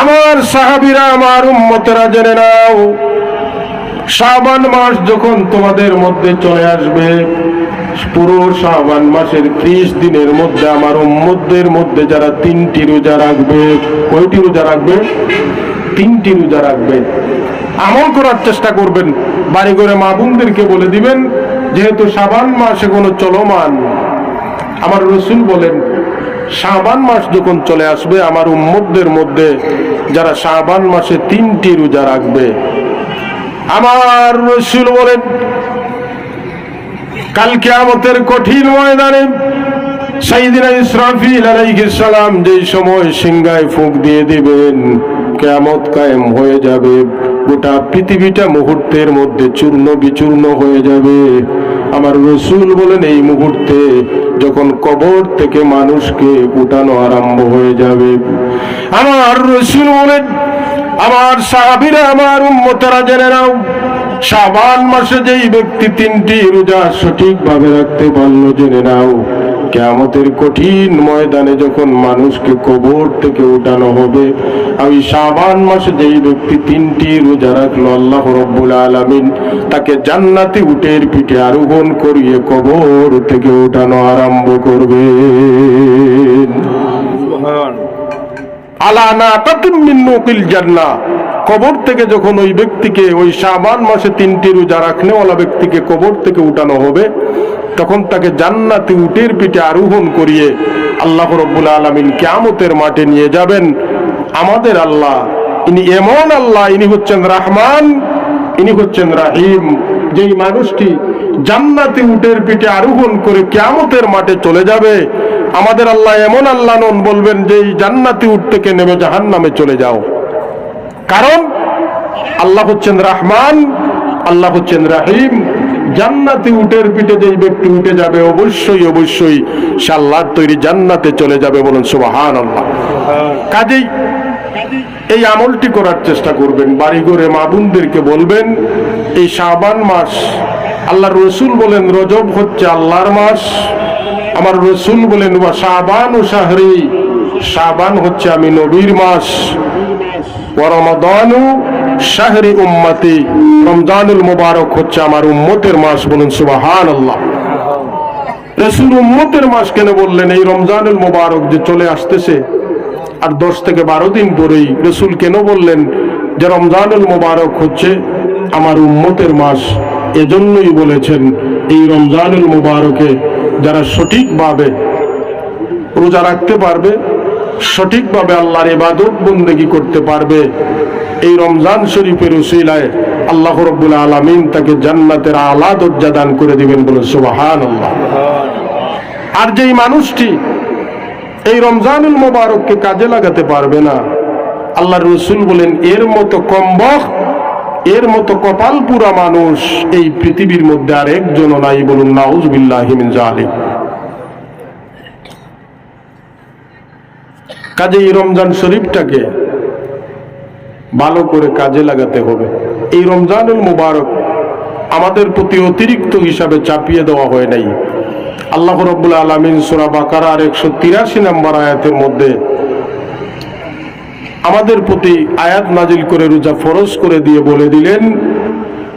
আমার সাহাবিরা, আমার উম্মতেরা জেনে নাও, শাবান মাস যখন তোমাদের মধ্যে চলে আসবে, পুরো শাবান মাসের ত্রিশ দিনের মধ্যে, আমার উম্মতদের মধ্যে যারা তিনটি রোজা রাখবে, কয়টি রোজা রাখবে? তিনটি রোজা রাখবে। আমল করার চেষ্টা করবেন। বাড়ি করে মা বোনদেরকে বলে দিবেন, যেহেতু শাবান মাসে কোনো চলমান, আমার রসুল বলেন শাবান মাস যখন চলে আসবে, আমার উম্মতদের মধ্যে যারা শাবান মাসে তিনটি রোজা রাখবে, আমার রসুল বলেন কালকে আমাদের কঠিন ময়দানে সাইদিনা ইসরাফিল সালাম সময় সিংহায় ফুঁক দিয়ে দিবেন, কেয়ামত কায়েম হয়ে যাবে, গোটা পৃথিবীটা মুহূর্তের মধ্যে চূর্ণ বিচূর্ণ হয়ে যাবে। আমার রসুল বলেন, এই মুহূর্তে যখন কবর থেকে মানুষকে উঠানো আরম্ভ হয়ে যাবে। আমার রসুল বলেন, আমার সাহাবিরা, আমার উম্মতেরা জেনে নাও, শাবান মাসে যেই ব্যক্তি তিনটি রোজা সঠিকভাবে রাখতে পারল, জেনে নাও। কেয়ামতের কঠিন ময়দানে যখন মানুষকে কবর থেকে উঠানো হবে আমি শাবান মাসে যেই ব্যক্তি তিনটি রোজা রাখল আল্লাহ রব্বুল আলামিন তাকে জান্নাতি উটের পিঠে আরোহণ করিয়ে কবর থেকে উঠানো আরম্ভ করবে আলানা জান্নাহ কবর থেকে যখন ওই ব্যক্তিকে ওই শাবান মাসে তিনটি রোজা রাখনেওয়ালা ব্যক্তিকে কবর থেকে উঠানো হবে তখন তাকে জান্নাতি উটের পিঠে আরোহণ করিয়ে আল্লাহ রব্বুল আলমিন কেয়ামতের মাঠে নিয়ে যাবেন। আমাদের আল্লাহ, ইনি এমন আল্লাহ, ইনি হচ্ছেন রাহমান, ইনি হচ্ছেন রাহিম। যেই মানুষটি জান্নাতি উটের পিঠে আরোহণ করে কেয়ামতের মাঠে চলে যাবে, আমাদের আল্লাহ এমন আল্লাহ নন বলবেন যে এই জান্নাতি উট থেকে নেমে জাহান নামে চলে যাও। কারণ আল্লাহ হচ্ছেন রাহমান, আল্লাহ হচ্ছেন রাহিম। জান্নাতি উটের পিঠে যেই ব্যক্তি উঠে যাবে, অবশ্যই অবশ্যই সে তৈরি জান্নাতে চলে যাবে বলুন সুবাহান আল্লাহ কাজেই এই আমলটি করার চেষ্টা করবেন। বাড়ি ঘরে মা বোনদেরকে বলবেন, এই শাবান মাস আল্লাহ রসুল বলেন রজব হচ্ছে আল্লাহর মাস। আমার রসুল বলেন, ওয়া শাবান ও শাহরি, শাবান হচ্ছে আমি নবীর মাস। রমাদানু শাহরি উম্মতি, রমজানুল মুবারক হচ্ছে আমার উম্মতের মাস বলুন সুবাহান আল্লাহ রসুল উম্মতের মাস কেন বললেন এই রমজানুল মুবারক যে চলে আসতেছে? আর দশ থেকে বারো দিন পরেই রসুল কেন বললেন যে রমজানুল মুবারক হচ্ছে আমার উম্মতের মাস? এজন্যই বলেছেন এই রমজানুল মুবারকে যারা সঠিকভাবে রোজা রাখতে পারবে সঠিকভাবে আল্লাহর ইবাদত বন্দেগী করতে পারবে। এই রমজান শরীফের উসিলায় আল্লাহ রব্বুল আলমিন তাকে জান্নাতের আলা দরজা দান করে দিবেন বলে সুবাহান আর যেই মানুষটি এই রমজানুল মোবারককে কাজে লাগাতে পারবে না আল্লাহ রসুল বলেন, এর মতো কম্বক এর মতো কপাল পুরা মানুষ এই পৃথিবীর মধ্যে আর একজনও নাই বলুন নাউজবিল্লাহিমিন জালিম কাজে এই রমজান শরীফটাকে ভালো করে কাজে লাগাতে হবে। এই রমজানুল মুবারক আমাদের প্রতি অতিরিক্ত হিসাবে চাপিয়ে দেওয়া হয় নাই। আল্লাহ রব্বুল আলমিন সুরা বাকারার একশো তিরাশি নম্বর আয়াতের মধ্যে আমাদের প্রতি আয়াত নাজিল করে রোজা ফরজ করে দিয়ে বলে দিলেন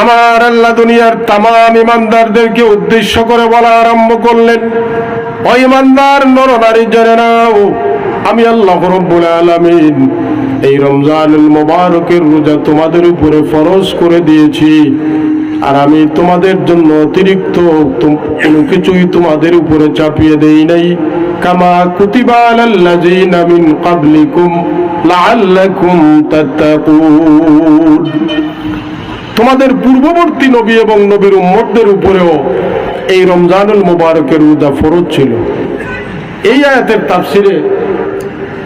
আমার আল্লাহ দুনিয়ার তাম ইমানদারদেরকে উদ্দেশ্য করে বলা আরম্ভ করলেন, ও ইমানদার নরনারী জেনে নাও, আমি আল্লাহ রব্বুল আলামিন এই রমজানুল মোবারকের রোজা তোমাদের উপরে ফরজ করে দিয়েছি। আর আমি তোমাদের জন্য অতিরিক্ত কোনো কিছুই তোমাদের উপরে চাপিয়ে দেই নাই। কামা কুতিবা আলাল্লাযিনা মিন ক্বাবলিকুম লাআল্লাকুম তাত্তাকুন। তোমাদের পূর্ববর্তী নবী এবং নবীর উম্মতদের উপরেও এই রমজানুল মুবারকের রোজা ফরজ ছিল। এই আয়াতের তাফসিরে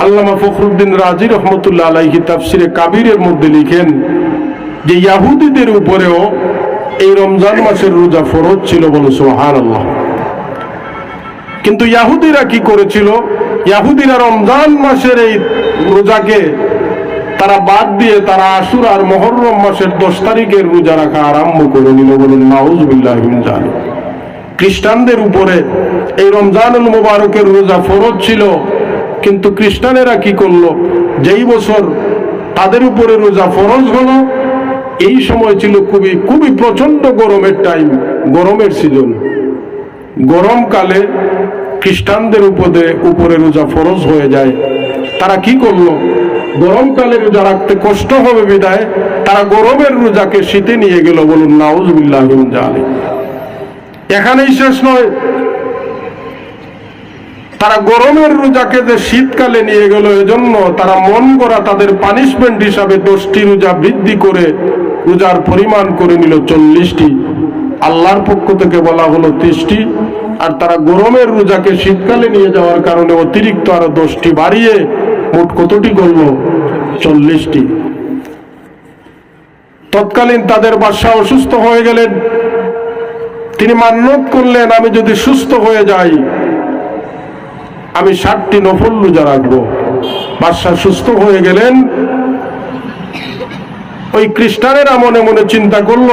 আল্লামা ফখরুদ্দিন রাজি রহমতুল্লাহ আলাইহি তাফসিরে কাবিরের মধ্যে লিখেন যে ইয়াহুদিদের উপরেও এই রমজান মাসের রোজা ফরজ ছিল বলে সোহান আল্লাহ কিন্তু ইয়াহুদিরা কি করেছিল? ইয়াহুদিরা রমজান মাসের এই রোজাকে তারা বাদ দিয়ে তারা আশুর আর মহরম মাসের দশ তারিখের রোজা রাখা আরম্ভ করে নিল বলুন, নাউজবিল্লাহ জানি খ্রিস্টানদের উপরে এই রমজানুল মুবারকের রোজা ফরজ ছিল, কিন্তু খ্রিস্টানেরা কি করল? যেই বছর তাদের উপরে রোজা ফরজ হলো, এই সময় ছিল খুবই খুবই প্রচণ্ড গরমের টাইম গরমের সিজন গরমকালে খ্রিস্টানদের উপরে উপরে রোজা ফরজ হয়ে যায়। তারা কি করল? গরমকালে রোজা রাখতে কষ্ট হবে বিদায়। তারা গরমের রোজাকে শীতে নিয়ে গেল বলুন, নাউজবিল্লাহ জালে এখানেই শেষ নয়। তারা গরমের রোজাকে যে শীতকালে নিয়ে গেল, এজন্য তারা মন করা তাদের পানিশমেন্ট হিসাবে দশটি রোজা বৃদ্ধি করে রোজার পরিমাণ করে নিল চল্লিশটি। আল্লাহর পক্ষ থেকে বলা হলো ত্রিশটি। আর তারা গরমের রোজাকে শীতকালে নিয়ে যাওয়ার কারণে অতিরিক্ত আরও দশটি বাড়িয়ে কতটি করল চল্লিশটি। তৎকালীন তাদের বাদশাহ অসুস্থ হয়ে গেলেন। তিনি মান্যত করলেন, আমি যদি সুস্থ হয়ে যাই, আমি ষাটটি নফল রোজা রাখব। বাদশাহ সুস্থ হয়ে গেলেন। ওই খ্রিস্টানেরা মনে মনে চিন্তা করল,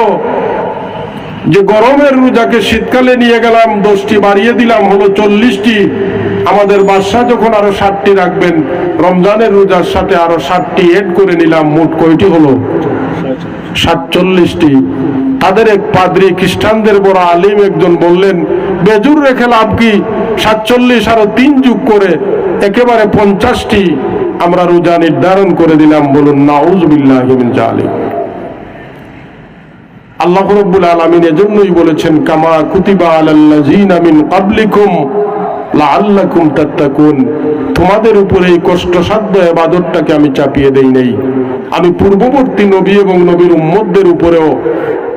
যে গরমের রোজাকে শীতকালে নিয়ে গেলাম, দশটি বাড়িয়ে দিলাম, হলো চল্লিশটি। আমাদের বাদশাহ যখন আরও ষাটটি রাখবেন, রমজানের রোজার সাথে আরও ষাটটি এড করে নিলাম, মোট কয়টি হলো? সাতচল্লিশটি। তাদের এক পাদ্রী খ্রিস্টানদের বড় আলিম একজন বললেন, বেজুর রেখে লাভ কি? সাতচল্লিশ আরও তিন যুগ করে একেবারে পঞ্চাশটি আমরা রোজা নির্ধারণ করে দিলাম। বলুন নাউজ বিল্লাহ জালিম আল্লাহ রব্বুল আলমিন এজন্যই বলেছেন, কামা কুতিবা আলাল্লাযিনা মিন ক্বাবলিকুম তোমাদের উপরে এই কষ্টসাধ্য ইবাদতটাকে আমি চাপিয়ে দেই নাই। আমি পূর্ববর্তী নবী এবং নবীর উম্মতদের উপরেও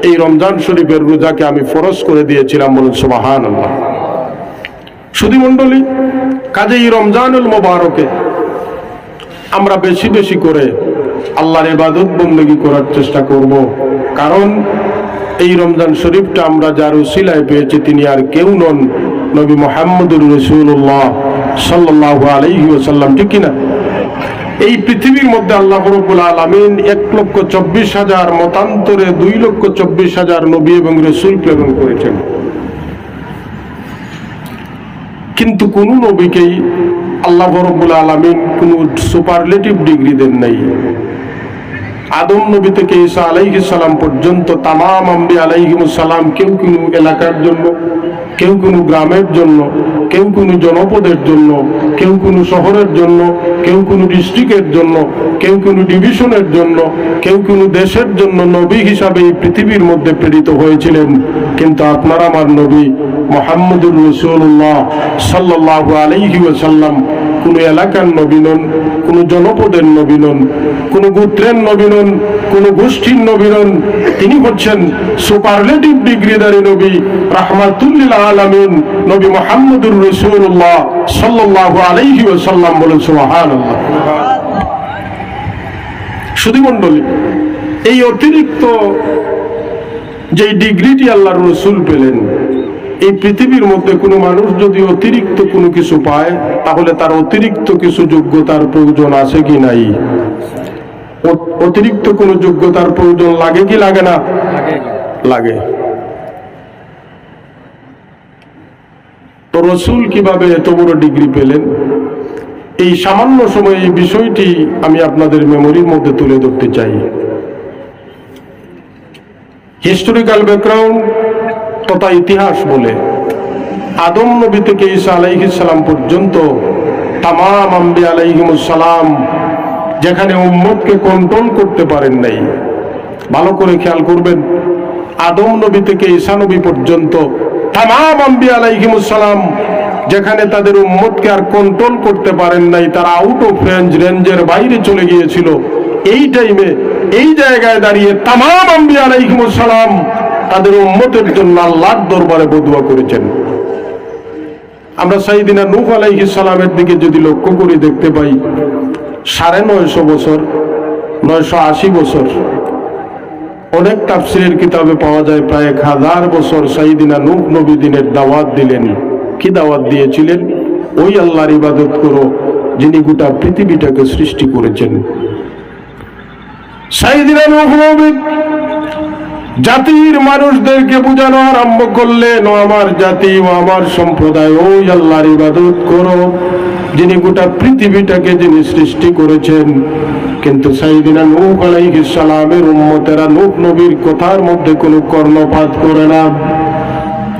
এই রমজান শরীফের রোজাকে আমি ফরজ করে দিয়েছিলাম বলুন সুবহানাল্লাহ। সুধী মণ্ডলী কাজে এই রমজানুল মোবারকে আমরা বেশি বেশি করে আল্লাহর ইবাদত বন্দী করার চেষ্টা করব। কারণ এই রমজান শরীফটা আমরা যার উসিলায় পেয়েছি, তিনি আর কেউ নন নবী মোহাম্মদুর রসুল্লাহ সাল্লাহ আলাইহি ওসাল্লাম ঠিক কিনা? এই পৃথিবীর মধ্যে আল্লাহ রব্বুল আলমিন এক লক্ষ চব্বিশ হাজার মতান্তরে দুই লক্ষ চব্বিশ হাজার নবী এবং রসুল প্রেরণ করেছেন। কিন্তু কোন নবীকেই আল্লাহ রব্বুল আলমিন কোন সুপারলেটিভ ডিগ্রি দেন নাই। আদম নবী থেকে ঈসা আলাইহিস সালাম পর্যন্ত তামাম আম্বি আলাইহিমুস সালাম কেউ কোনো এলাকার জন্য, কেউ কোনো গ্রামের জন্য, কেউ কোনো জনপদের জন্য, কেউ কোনো শহরের জন্য, কেউ কোনো ডিস্ট্রিক্টের জন্য, কেউ কোনো ডিভিশনের জন্য, কেউ কোনো দেশের জন্য নবী হিসাবে এই পৃথিবীর মধ্যে প্রেরিত হয়েছিলেন। কিন্তু আপনার আমার নবী মোহাম্মদুর রসুল্লাহ সাল্লাহ আলাইহি ওয়াসাল্লাম কোনো এলাকার নবী কোনো জনপদের নবী কোনো গোত্রের নবী কোনো গোষ্ঠীর নবী তিনি হচ্ছেন সুপারলেটিভ ডিগ্রিদারি নবী, রাহমাতুল্লিল আলামিন, নবী মোহাম্মদুর রসুল্লাহ সাল্লাহ আলাইহি ওয়াসাল্লাম বলেন, সুবহানাল্লাহ। সুধীমণ্ডলী এই অতিরিক্ত যে ডিগ্রিটি আল্লাহর রসুল পেলেন এই পৃথিবীর মধ্যে কোনো মানুষ যদি অতিরিক্ত কোনো কিছু পায়, তাহলে তার অতিরিক্ত কিছু যোগ্যতার প্রয়োজন আছে কি নাই? অতিরিক্ত কোনো যোগ্যতার প্রয়োজন লাগে কি লাগে না? লাগে। তো রসুল কীভাবে এত বড় ডিগ্রি পেলেন? এই সামান্য সময়ে এই বিষয়টি আমি আপনাদের মেমোরির মধ্যে তুলে ধরতে চাই। হিস্টোরিক্যাল ব্যাকগ্রাউন্ড তথা ইতিহাস বলে, আদম নবী থেকে ঈসা আলাইহিস সালাম পর্যন্ত তামাম আম্বি আলাইহিমুস সালাম যেখানে উম্মতকে কন্ট্রোল করতে পারেন নাই। ভালো করে খেয়াল করবেন, আদম নবী থেকে ঈসা নবী পর্যন্ত তামাম আম্বি আলাইহিমুস সালাম যেখানে তাদের উম্মতকে আর কন্ট্রোল করতে পারেন নাই, তারা আউট অফ রেঞ্জ রেঞ্জের বাইরে চলে গিয়েছিল। এই টাইমে এই জায়গায় দাঁড়িয়ে তামাম আম্বি আলাইহিমুস সালাম তাদের উম্মতের জন্য আল্লাহর দরবারে বদুয়া করেছেন। আমরা সাইদিনা নূহ আলাইহিস সালামের দিকে যদি লক্ষ্য করি, দেখতে পাই সাড়ে নয়শো বছর, নয়শো আশি বছর অনেক তাফসিরের কিতাবে পাওয়া যায়, প্রায় এক হাজার বছর সাইদিনা নূহ নবী দিনের দাওয়াত দিলেন। কি দাওয়াত দিয়েছিলেন? ওই আল্লাহর ইবাদত করো, যিনি গোটা পৃথিবীটাকে সৃষ্টি করেছেন। সাইদিনা নূহ নবী জাতির মানুষদেরকে বোঝানো আরম্ভ করলেন ও আমার জাতি ও আমার সম্প্রদায় ওই আল্লাহর ইবাদত করো। যিনি গোটা পৃথিবীটাকে যিনি সৃষ্টি করেছেন। কিন্তু সাইদিনা নূহ আলাইহিস সালামের উম্মতেরা নূহ নবীর কথার মধ্যে কোনো কর্ণপাত করে না।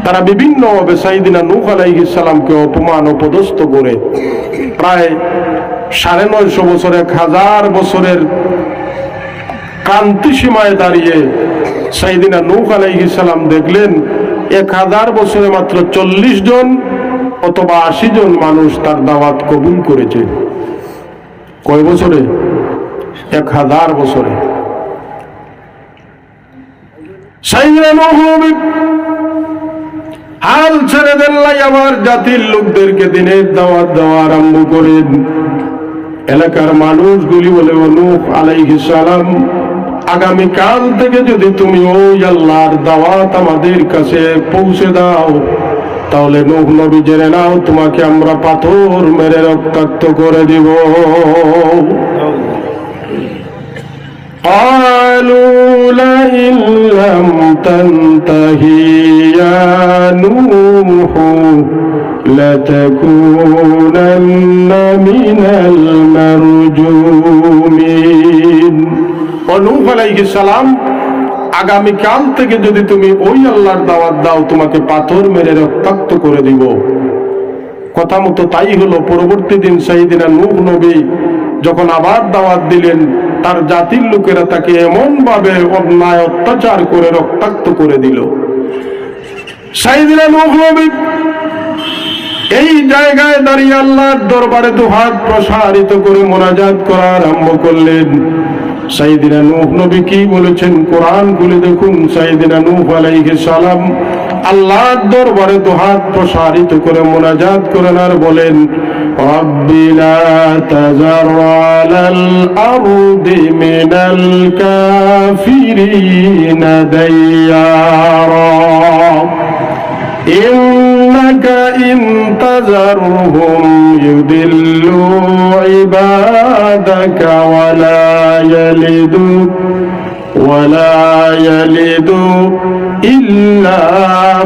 তারা বিভিন্ন ভাবে সাইদিনা নূহ আলাইহিস সালামকে অপমান ও পদস্থ করে। প্রায় সাড়ে নয়শো বছর হাজার বছরের ক্রান্তি সীমায় দাঁড়িয়ে সাইদিনা নূহ আলাইহিস সালাম দেখলেন, এক হাজার বছরে মাত্র চল্লিশ জন অথবা আশি জন মানুষ তার দাওয়াত কবুল করেছে। কয় বছরে? এক হাজার বছরে। হাল ছেড়ে দেন জাতির লোকদেরকে দিনের দাওয়াত দেওয়া আরম্ভ করেন। এলাকার মানুষগুলি বলে অনুপ আলাইহিস সালাম আগামী কাল থেকে যদি তুমি ওই আল্লাহর দাওয়াত আমাদের কাছে পৌঁছে দাও তাহলে নূহ নবী জেনে নাও তোমাকে আমরা পাথর মেরে রক্তাক্ত করে দিব قالوا لئن لم تنته يا نوح لتكونن من المرجومين অনুফ আলাইহিস সালাম, আগামী কাল থেকে যদি তুমি ওই আল্লাহর দাওয়াত দাও, তোমাকে পাথর মেরে রক্তাক্ত করে দিব। কথা মতো তাই হলো, পরবর্তী দিন সাইদিনা নূহ নবী যখন আবার দাওয়াত দিলেন, তার জাতির লোকেরা তাকে এমন ভাবে অন্যায়, অত্যাচার করে রক্তাক্ত করে দিল। সাইদিনা নূহ নবী এই জায়গায় দাঁড়িয়ে আল্লাহর দরবারে দুহাত প্রসারিত করে মোনাজাত করা আরম্ভ করলেন। সাইদিনা নূহ নবী কি বলেছেন কোরআন খুলে দেখুন সাইদিনা নূহ আলাইহিস সালাম আল্লাহর দরবারে দুহাত প্রসারিত করে মোনাজাত করেন আর বলেন رب لا تذر على الأرض من الكافرين ديارا إنك إن تذرهم يضلوا عبادك ولا يلدوا ولا يلدوا إلا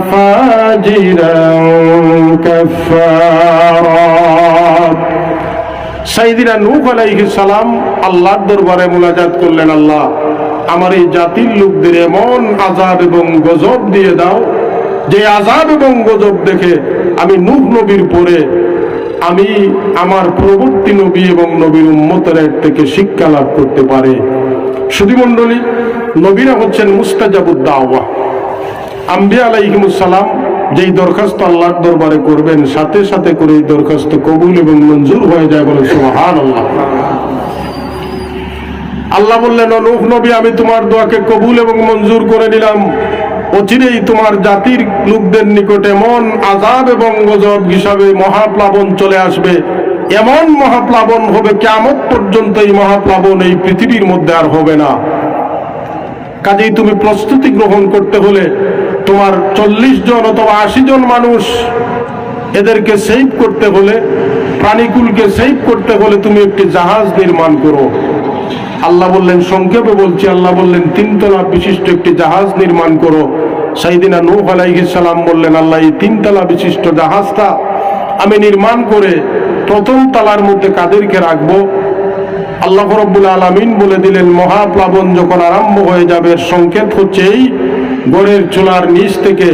فاجرا كفارا সাইদিনা নূহ আলাইহিস সালাম আল্লাহর দরবারে মুনাজাত করলেন আল্লাহ আমার এই জাতির লোকদের এমন আজাব এবং গজব দিয়ে দাও যে আজাব এবং গজব দেখে আমি নূহ নবীর পরে আমি আমার প্রবর্তী নবী এবং নবীর উম্মতের থেকে শিক্ষা লাভ করতে পারে। সুধী মণ্ডলী, নবীরা হচ্ছেন মুস্তাজাবুদ্দাওয়া আম্বিয়া আলাইহিমুসালাম যেই দরখাস্ত আল্লাহর দরবারে করবেন, সাথে সাথে করে এই দরখাস্ত কবুল এবং মঞ্জুর হয়ে যায় বলে সুবহান আল্লাহ আল্লাহ বললেন নূহ নবী, আমি তোমার দোয়াকে কবুল এবং মঞ্জুর করে নিলাম। অচিরেই তোমার জাতির লোকদের নিকটে মন আজাব এবং গজব হিসাবে মহাপ্লাবন চলে আসবে। এমন মহাপ্লাবন হবে কেমন পর্যন্ত এই মহাপ্লাবন এই পৃথিবীর মধ্যে আর হবে না। কাজেই তুমি প্রস্তুতি গ্রহণ করতে হলে তোমার চল্লিশ জন অথবা আশি জন মানুষ এদেরকে সেভ করতে হলে, প্রাণীকুলকে সেভ করতে হলে তুমি একটি জাহাজ নির্মাণ করো। আল্লাহ বললেন, সংক্ষেপে বলছি, আল্লাহ বললেন, তিনতলা বিশিষ্ট একটি জাহাজ নির্মাণ করো। সাইদিনা নূহ সালাম বললেন, আল্লাহ, এই তিনতলা বিশিষ্ট জাহাজটা আমি নির্মাণ করে প্রথম তালার মধ্যে কাদেরকে রাখব? আল্লাহ রব্বুল আলমিন বলে দিলেন, মহাপ্লাবন যখন আরম্ভ হয়ে যাবে সংকেত হচ্ছে এই গড়ের চুলার নিচ থেকে,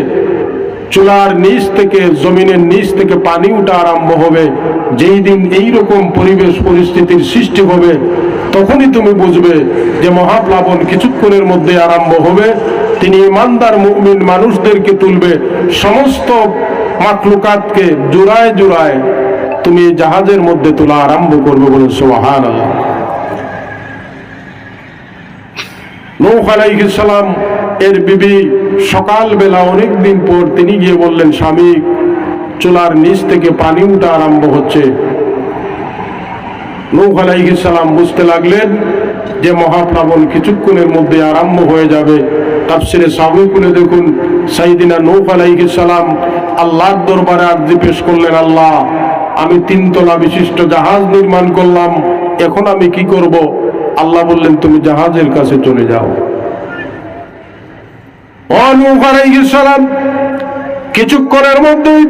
চুলার নিচ থেকে, জমিনের নিচ থেকে পানি উঠা আরম্ভ হবে। যেই দিন এই রকম পরিবেশ পরিস্থিতির সৃষ্টি হবে, তখনই তুমি বুঝবে যে মহাপ্লাবন কিছুক্ষণের মধ্যে আরম্ভ হবে। তিনি ইমানদার মুমিন মানুষদেরকে তুলবে, সমস্ত মাকলুকাতকে জোড়ায় জোড়ায় তুমি জাহাজের মধ্যে তোলা আরম্ভ করবে বলে সোহান আল্লাহ নৌখ এর বিবি সকালবেলা অনেক দিন পর তিনি গিয়ে বললেন, স্বামী, চুলার নিচ থেকে পানি উঠা আরম্ভ হচ্ছে। সালাম বুঝতে লাগলেন যে মহাপ্লাবন কিছুক্ষণের মধ্যে আরম্ভ হয়ে যাবে, তাফসিরে সাবু খুলে দেখুন, সাইদিনা নূহ আলাইহিস সালাম আল্লাহর দরবারে আরজি পেশ করলেন আল্লাহ, আমি তিনতলা বিশিষ্ট জাহাজ নির্মাণ করলাম, এখন আমি কি করব? আল্লাহ বললেন, তুমি জাহাজের কাছে চলে যাও। কিছুক্ষণের মধ্যেই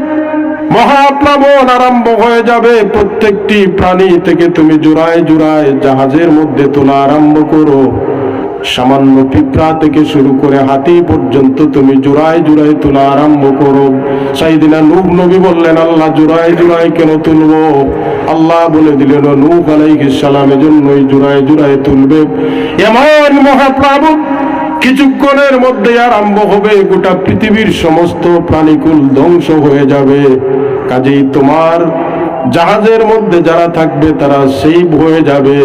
মহাপ্লাবন আরম্ভ হয়ে যাবে। প্রত্যেকটি প্রাণী থেকে তুমি জোড়ায় জোড়ায় জাহাজের মধ্যে তোলা আরম্ভ করো। সামান্য পিঁপড়া থেকে শুরু করে হাতি পর্যন্ত তুমি জোড়ায় জোড়ায় তোলা আরম্ভ করো। সাইদিনা নূহ নবী বললেন, আল্লাহ জোড়ায় জোড়ায় কেন তুলবো? আল্লাহ বলে দিলেন, নূহ আলাইহিস সালাম এজন্যই জোড়ায় জোড়ায় তুলবে। এমন মহাপ্লাবন কিছুক্ষণের মধ্যে আরম্ভ হবে, গোটা পৃথিবীর সমস্ত প্রাণীকুল ধ্বংস হয়ে যাবে। কাজেই তোমার জাহাজের মধ্যে যারা থাকবে, তারা সেই হয়ে যাবে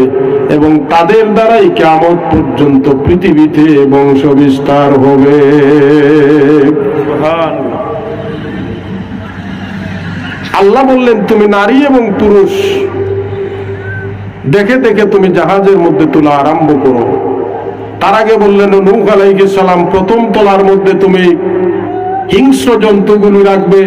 এবং তাদের দ্বারাই কেমন পর্যন্ত পৃথিবীতে বংশ বিস্তার হবে। আল্লাহ বললেন, তুমি নারী এবং পুরুষ, দেখে দেখে তুমি জাহাজের মধ্যে তোলা আরম্ভ করো। তার আগে বললেন, নূহ আলাইহিস সালাম, প্রথম তলার মধ্যে তুমি হিংস্র জন্তুগুলি রাখবে।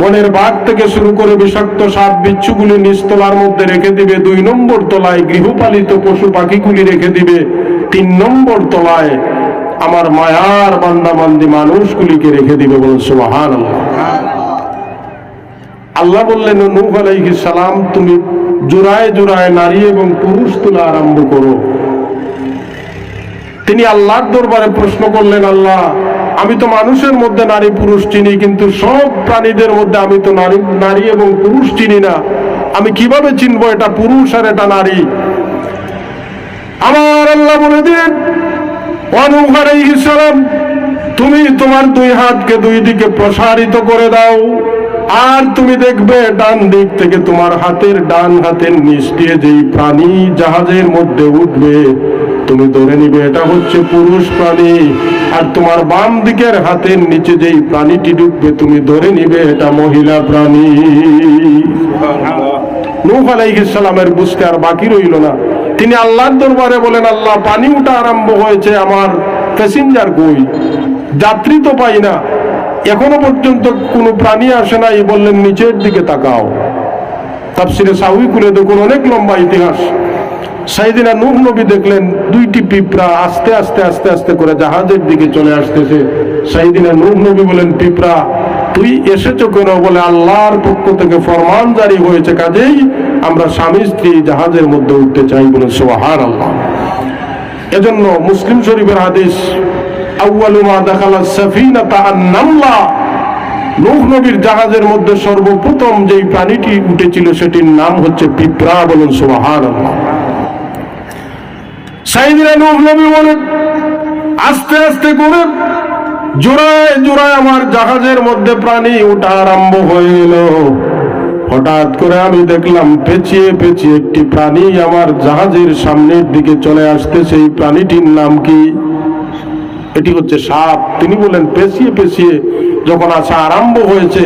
মনের বাঘ থেকে শুরু করে বিষাক্ত সাপ, বিচ্ছুগুলি নিচতলার মধ্যে রেখে দিবে। দুই নম্বর তলায় গৃহপালিত পশু পাখিগুলি রেখে দিবে। তিন নম্বর তলায় আমার মায়ার বান্দা বান্দি মানুষগুলিকে রেখে দিবে বলুন সুবাহান আল্লাহ বললেন, নূহ আলাইহিস সালাম, তুমি জোড়ায় জোড়ায় নারী এবং পুরুষ তোলা আরম্ভ করো। তিনি আল্লাহর দরবারে প্রশ্ন করলেন, আল্লাহ, আমি তো মানুষের মধ্যে নারী পুরুষ চিনি, কিন্তু সব প্রাণীদের মধ্যে আমি তো নারী নারী এবং পুরুষ চিনি না। আমি কীভাবে চিনবো এটা পুরুষ আর এটা নারী? আমার আল্লাহ বলে দিন অনুহার সালাম, তুমি তোমার দুই হাতকে দুই দিকে প্রসারিত করে দাও, আর তুমি দেখবে ডান দিক থেকে তোমার হাতের ডান হাতের নিচ দিয়ে যেই প্রাণী জাহাজের মধ্যে উঠবে তুমি ধরে নিবে, এটা হচ্ছে পুরুষ প্রাণী। আর তোমার বাম দিকের হাতের নিচে যেই প্রাণীটি ঢুকবে তুমি ধরে নিবে, এটা মহিলা প্রাণী। নূহ আলাইহিস সালামের বুঝতে আর বাকি রইল না। তিনি আল্লাহর দরবারে বলেন, আল্লাহ, পানি উঠা আরম্ভ হয়েছে আমার প্যাসেঞ্জার কই? যাত্রী তো পাই না। এখনও পর্যন্ত কোনো প্রাণী আসে নাই। বললেন, নিচের দিকে তাকাও। তাফসিরে সাউই খুলে দেখুন, অনেক লম্বা ইতিহাস। সাইদিনা নূহ নবী দেখলেন দুইটি পিঁপড়া আস্তে আস্তে আস্তে আস্তে করে জাহাজের দিকে চলে আসতেছে। সাইদিনা নূহ নবী বলেন, পিঁপড়া, তুই এসেছ কেন? বলে, আল্লাহর পক্ষ থেকে ফরমান জারি হয়েছে, কাজেই আমরা স্বামী স্ত্রী জাহাজের মধ্যে উঠতে চাই বলে সোহার আল্লাহ এজন্য মুসলিম শরীফের হাদিস, আউয়ালু মা দাখালা সাফিনাতা আন-নামলা নূহ নবীর জাহাজের মধ্যে সর্বপ্রথম যেই প্রাণীটি উঠেছিল, সেটির নাম হচ্ছে পিঁপড়া বলুন, সুবহানাল্লাহ। সাইদিনা নবী বলেন আস্তে আস্তে করে জোড়ায় জোড়ায় আমার জাহাজের মধ্যে প্রাণী ওঠা আরম্ভ হয়ে গেল। হঠাৎ করে আমি দেখলাম পেঁচিয়ে পেঁচিয়ে একটি প্রাণী আমার জাহাজের সামনের দিকে চলে আসতে সেই প্রাণীটির নাম কি? এটি হচ্ছে সাপ। তিনি বলেন পেঁচিয়ে পেঁচিয়ে যখন আসা আরম্ভ হয়েছে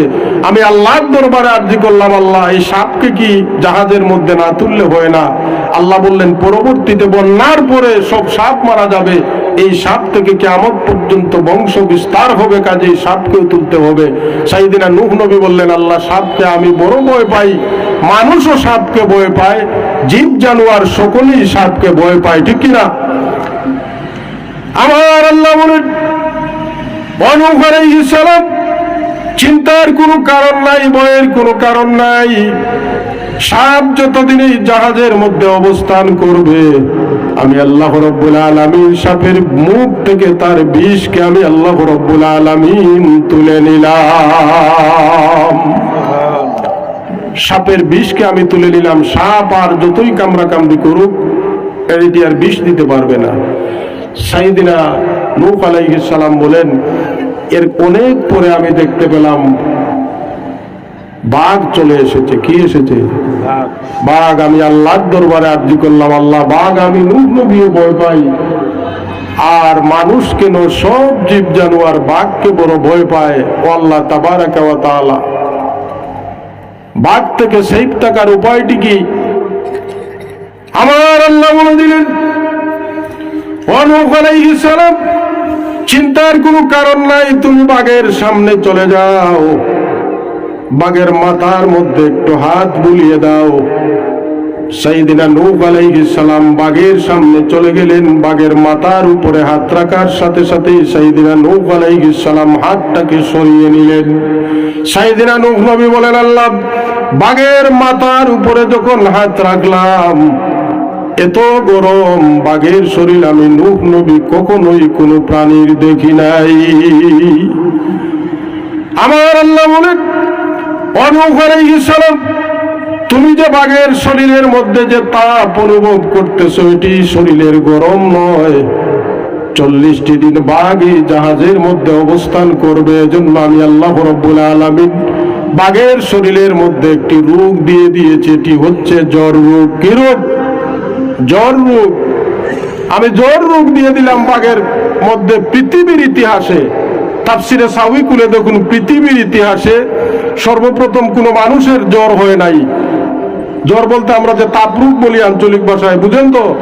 আমি আল্লাহর দরবারে আর্জি করলাম, আল্লাহ, এই সাপকে কি জাহাজের মধ্যে না তুললে হয় না? আল্লাহ বললেন, পরবর্তীতে বন্যার পরে সব সাপ মারা যাবে। এই সাপ থেকে কেমন পর্যন্ত বংশ বিস্তার হবে, কাজে এই সাপকেও তুলতে হবে। সাইদিনা নুহ নবী বললেন, আল্লাহ, সাপকে আমি বড় ভয় পাই, মানুষও সাপকে ভয় পায় জীব জানোয়ার সকলেই সাপকে ভয় পায়, ঠিক কিনা? আমার আল্লাহ বলেন অনুঘরে সালাম চিন্তার কোনো কারণ নাই, ভয়ের কোনো কারণ নাই। সাপ যতদিন এই জাহাজের মধ্যে অবস্থান করবে, আমি আল্লাহ রব্বুল আলমিন সাপের মুখ থেকে তার বিষকে আমি আল্লাহ রব্বুল আলমিন তুলে নিলাম। সাপের বিষকে আমি তুলে নিলাম। সাপ আর যতই কামড়া কামড়ি করুক, এটি আর বিষ দিতে পারবে না। সাইদিনা নূহ আলাইহিস সালাম বলেন এর অনেক পরে আমি দেখতে পেলাম, বাঘ চলে এসেছে। কি এসেছে? বাঘ। আমি আল্লাহর দরবারে আর্জি করলাম, আল্লাহ বাঘ, আমি নূহ নবীও ভয় পাই। আর মানুষ কেন সব জীব জানোয়ার বাঘকে বড় ভয় পায়? আল্লাহ তাবারাকা ওয়া তাআলা। বাঘ থেকে সেফ থাকার উপায়টি কি? আমার আল্লাহ বলে দিলেন আলাইহিস সালাম চিন্তার কোনো কারণ নাই, তুমি বাঘের সামনে চলে যাও। বাঘের মাথার মধ্যে একটু হাত বুলিয়ে দাও। সাইদিনা আলাইহিস সালাম বাঘের সামনে চলে গেলেন। বাঘের মাথার উপরে হাত রাখার সাথে সাথে সাইদিনা আলাইহিস সালাম হাতটাকে সরিয়ে নিলেন। সাইদিনা নূহ নবী বলেন, আল্লাহ, বাঘের মাথার উপরে যখন হাত রাখলাম এত গরম, বাঘের শরীর আমি নূহ নবী কখনোই কোনো প্রাণীর দেখি নাই। আমার আল্লাহ অনুভ আলাইহিস তুমি যে বাঘের শরীরের মধ্যে যে তাপ অনুভব করতেছো, এটি শরীরের গরম নয়। চল্লিশটি দিন বাঘ এই জাহাজের মধ্যে অবস্থান করবে, এজন্য আমি আল্লাহ রব্বুল আলমিন বাঘের শরীরের মধ্যে একটি রোগ দিয়ে দিয়েছে, এটি হচ্ছে জ্বর রোগ। কি রোগ? জ্বর রোগ। আমি জ্বর রোগ দিয়ে দিলাম বাঘের মধ্যে পৃথিবীর ইতিহাসে। তাফসিরে সাউই কুলে দেখুন, পৃথিবীর ইতিহাসে সর্বপ্রথম কোনো মানুষের জ্বর হয় নাই। জ্বর বলতে আমরা যে তাপরূপ বলি আঞ্চলিক ভাষায়, বুঝেন তো?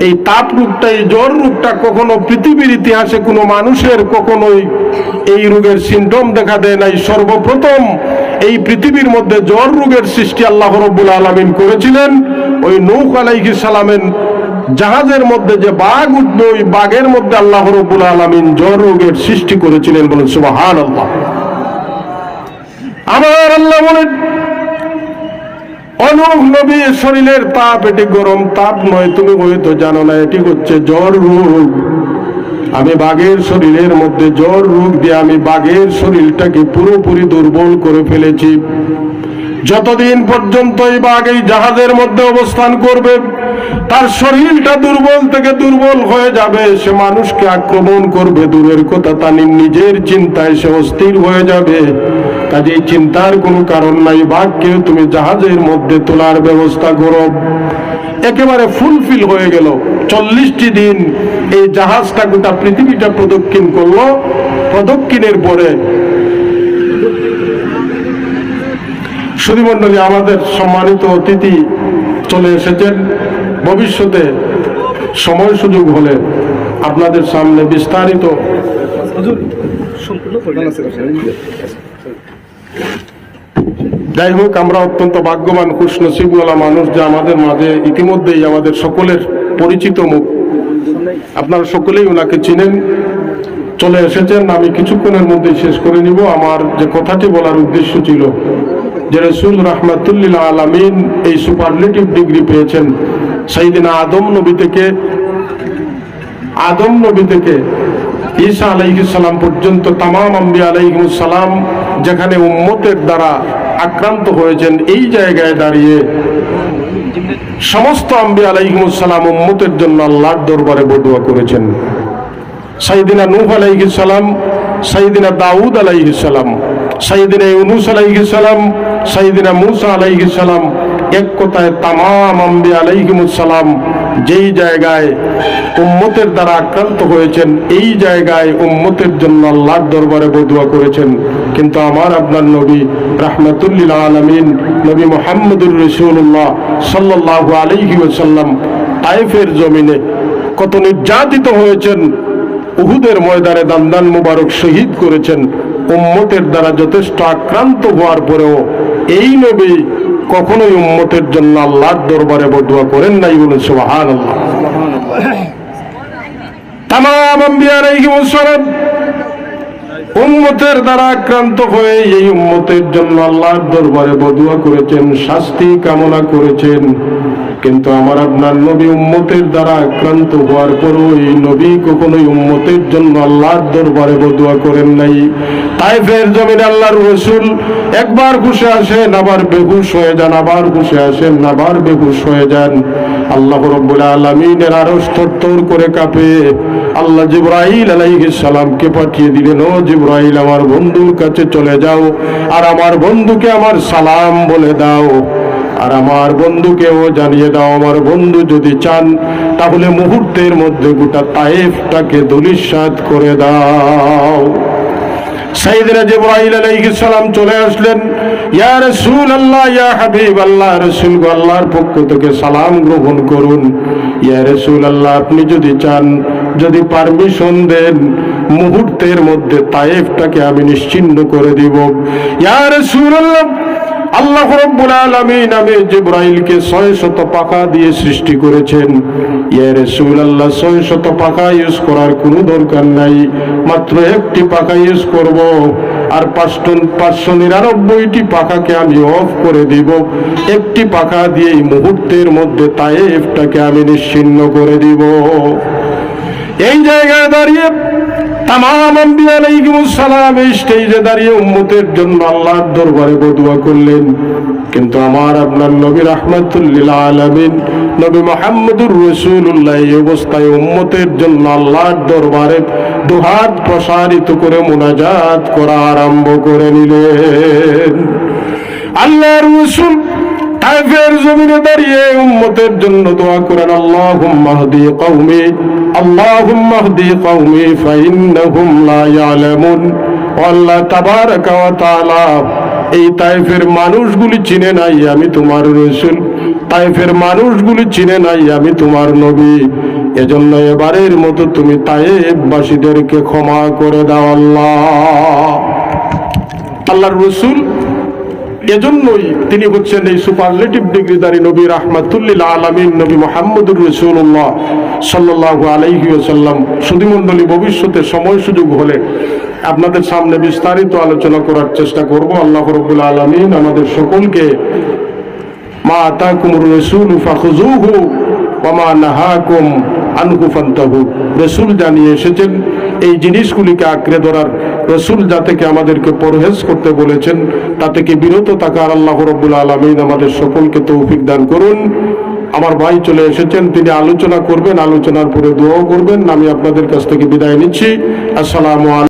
এই তাপ রোগটা, এই জ্বর রোগটা কখনো পৃথিবীর ইতিহাসে কোনো মানুষের কখনোই এই রোগের সিমটম দেখা দেয় নাই। সর্বপ্রথম এই পৃথিবীর মধ্যে জ্বর রোগের সৃষ্টি আল্লাহ রব্বুল আলমিন করেছিলেন। ওই নৌক আলাইহি সালামের জাহাজের মধ্যে যে বাঘ উঠবে, ওই বাঘের মধ্যে আল্লাহ রব্বুল আলমিন জ্বর রোগের সৃষ্টি করেছিলেন বলেন সুবাহান আল্লাহ আমার আল্লাহ বলেন অনুভ নবীর শরীরের তাপ এটি গরম তাপ নয়, তুমি হয়তো জানো না, এটি হচ্ছে জ্বর রোগ। আমি বাঘের শরীরের মধ্যে জ্বর রোগ দিয়ে আমি বাঘের শরীরটাকে পুরোপুরি দুর্বল করে ফেলেছি। যতদিন পর্যন্ত এই বাঘ এই জাহাজের মধ্যে অবস্থান করবে, তার শরীরটা দুর্বল থেকে দুর্বল হয়ে যাবে। সে মানুষকে আক্রমণ করবে, দূরের কথা তা নিজের চিন্তায় সে অস্থির হয়ে যাবে। কাজে এই চিন্তার কোনো কারণ নাই বাঘকে তুমি জাহাজের মধ্যে তোলার ব্যবস্থা করো। একেবারে ফুলফিল হয়ে গেল। চল্লিশটি দিন এই জাহাজটা গোটা পৃথিবীটা প্রদক্ষিণ করল। প্রদক্ষিণের পরে সুধীমণ্ডলী আমাদের সম্মানিত অতিথি চলে এসেছেন। ভবিষ্যতে সময় সুযোগ হলে আপনাদের সামনে বিস্তারিত যাই হোক আমরা অত্যন্ত ভাগ্যবান খুশ নসিবওয়ালা মানুষ যে আমাদের মাঝে ইতিমধ্যেই আমাদের সকলের পরিচিত মুখ। আপনারা সকলেই ওনাকে চিনেন চলে এসেছেন। আমি কিছুক্ষণের মধ্যে শেষ করে নিব। আমার যে কথাটি বলার উদ্দেশ্য ছিল যে রসুল রহমাতুল্লিল আলমিন এই সুপারলেটিভ ডিগ্রি পেয়েছেন। সেইদিন আদম নবী থেকে, আদম নবী থেকে ঈসা আলাইহিসাল্লাম পর্যন্ত তামাম আম্বি আলাইহিমুসালাম যেখানে উম্মতের দ্বারা আক্রান্ত হয়েছেন, এই জায়গায় দাঁড়িয়ে সমস্ত আম্বি আলাইহিমুসালাম উম্মতের জন্য আল্লাহর দরবারে বদুয়া করেছেন। সাইদিনা নূহ আলাইহিস সালাম, সাইদিনা দাউদ আলাইহিস সালাম সাইদিনা ইউনুস আলাইহিস সালাম, সাইদিনা মুসা আলাইহিস সালাম, এক কথায় তামাম আম্বি আলাইহিমুস সালাম, যেই জায়গায় উম্মতের দ্বারা আক্রান্ত হয়েছেন, এই জায়গায় উম্মতের জন্য আল্লাহর দরবারে বদুয়া করেছেন। কিন্তু আমার আপনার নবী রাহমাতুল্লিল আলামিন, নবী মোহাম্মদুর রসুল্লাহ সাল্লাল্লাহু আলাইহি ওয়াসাল্লাম, তাইফের জমিনে কত নির্যাতিত হয়েছেন, উহুদের ময়দানে দান্দান মুবারক শহীদ করেছেন। উম্মতের দ্বারা যথেষ্ট আক্রান্ত হওয়ার পরেও এই নবী কখনোই উম্মতের জন্য আল্লাহর দরবারে বদুয়া করেন নাই বলেন সুবাহান উম্মতের দ্বারা আক্রান্ত হয়ে এই উম্মতের জন্য আল্লাহর দরবারে বদুয়া করেছেন, শাস্তি কামনা করেছেন। কিন্তু আমার আপনার নবী উম্মতের দ্বারা আক্রান্ত হওয়ার পরও এই নবী কখনোই উম্মতের জন্য আল্লাহর দরবারে বদুয়া করেন নাই। তাই ফের জমিনে আল্লাহর রসুল একবার ঘুষে আসেন, আবার বেহুশ হয়ে যান, আবার ঘুষে আসেন, আবার বেহুশ হয়ে যান। আল্লাহ রব্বুল আলমিনের আরও স্তর করে কাঁপে। আল্লাহ জিব্রাহিল আলাইহিস সালামকে পাঠিয়ে দিলেন, ও জিব্রাহিল আমার বন্ধুর কাছে চলে যাও, আর আমার বন্ধুকে আমার সালাম বলে দাও। আর আমার বন্ধুকেও জানিয়ে দাও, আমার বন্ধু যদি চান, তাহলে মুহূর্তের মধ্যে গোটা তায়েফটাকে দলিসাত করে দাও। আপনি যদি চান, যদি পারমিশন দেন, মুহূর্তের মধ্যে তায়েফটাকে আমি নিশ্চিন্ন করে দিব। ইয়া রাসূল আল্লাহ রব্বুল আলামিন আমি জিবরাইলকে ছয় শত পাখা দিয়ে সৃষ্টি করেছেন। ইয়া রাসূল আল্লাহ ছয় শত পাখা ইউজ করার কোনো দরকার নাই। মাত্র একটি পাখা ইউজ করব আর পাঁচশো পাঁচশো নিরানব্বইটি পাখাকে আমি অফ করে দিব। একটি পাখা দিয়ে এই মুহূর্তের মধ্যে তায়েফটাকে আমি নিশ্চিন্ন করে দিব। এই জায়গায় দাঁড়িয়ে এই স্টেজে দাঁড়িয়ে উম্মতের জন্য আল্লাহর দরবারে করলেন। কিন্তু আমার আপনার নবী মোহাম্মদুর রসুল্লাহ এই অবস্থায় জন্য দরবারে দুহাত প্রসারিত করে মোনাজাত করা আরম্ভ করে নিলেন আল্লাহর রসুল তাইফের জমিনে দাঁড়িয়ে উম্মতের জন্য দোয়া করেন, আল্লাহুম্মা হদি কওমি, আল্লাহুম্মা হদি কওমি, ফাইন্নাহুম লা ইয়ালামুন। আল্লাহ তাবারাকা ওয়া তাআলা, এই তাইফের মানুষগুলি চিনে নাই আমি তোমার রসুল। তাইফের মানুষগুলি চিনে নাই আমি তোমার নবী। এজন্য এবারের মতো তুমি তাইফবাসীদেরকে ক্ষমা করে দাও, আল্লাহ। আল্লাহর রসুল এজন্যই তিনি হচ্ছেন এই সুপারলেটিভ ডিগ্রিদারি নবী রাহমাতুল্লিল আলামিন, নবী মোহাম্মদুর রসুল্লাহ সাল্লাহ আলাইহি সাল্লাম সুধীমণ্ডলী ভবিষ্যতে সময় সুযোগ হলে আপনাদের সামনে বিস্তারিত আলোচনা করার চেষ্টা করব। আল্লাহ রবুল আলমিন আমাদের সকলকে, মা আতাকুমুর রসুল ফাখুজুহু ওমা নাহাকুম আনহু ফান্তাহু। রসুল জানিয়ে এসেছেন এই জিনিসগুলিকে আঁকড়ে ধরার রসুল যা থেকে আমাদেরকে পরহেজ করতে বলেছেন, তা থেকে বিরত থাকার আল্লাহ রব্বুল আলমিন আমাদের সকলকে তৌফিক দান করুন। আমার ভাই চলে এসেছেন, তিনি আলোচনা করবেন, আলোচনার পরে দোয়াও করবেন। আমি আপনাদের কাছ থেকে বিদায় নিচ্ছি। আসসালামু আলাইকুম।